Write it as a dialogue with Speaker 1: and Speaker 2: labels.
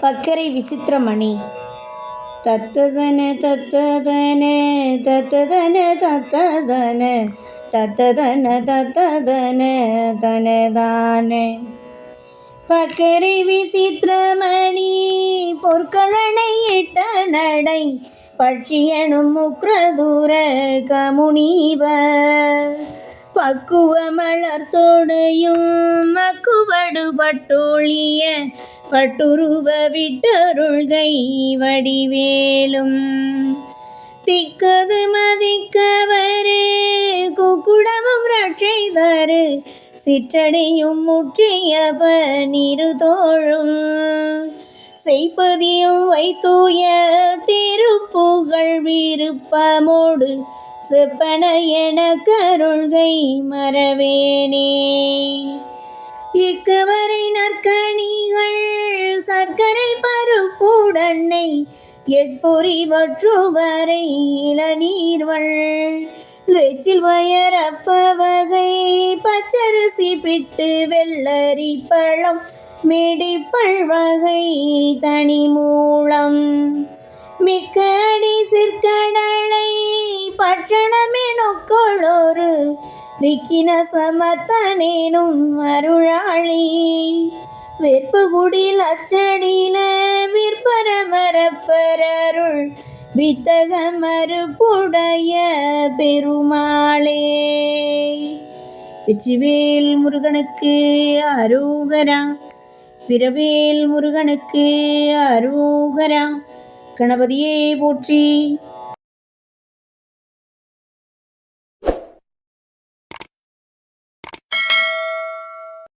Speaker 1: பக்கரை விசித்திரமணி. தத்ததன தத்ததன தத்ததன தத்ததன தத்ததன தத்ததன தனதான. பக்கரை விசித்திரமணி பொற்களனை இட்ட நடை பட்சியனும் முக்ரதூர கமுனீவர். பக்குவ மலர் தொடையும் பட்டோழிய பட்டுருவ விட்டருள்கை வடிவேலும். திக்கது மதிக்கவரே குக்குடமும் ரட்சைதரு சிற்றடையும் முற்றிய பனிரு தோழும் செய்ப்பதியும் வைத்தூய திருப்புகழ் விருப்பமோடு செப்பன என கருள்கை மறவேனே. இக்கவரை நற்க என்னை எட்பொறி வற்றுவரை இளநீர்வள். ரெச்சில் வயரப்ப வகை பச்சரிசி பிட்டு வெள்ளரி பழம் மிடிப்பள் வகை தனி மூலம் மிக்க அடி சிற்கடலை பட்சணமெனொக்கொளொரு விக்கின சமத்தனேனும் அருளாளி. வெற்பகுடில் அச்சடில விற்பரமரப்பரருள் வித்தக மறுப்புடைய பெருமாளே. வெற்றிவேல் முருகனுக்கு அரோகரா. பிறவேல் முருகனுக்கு அரோகரா. கணபதியே போற்றி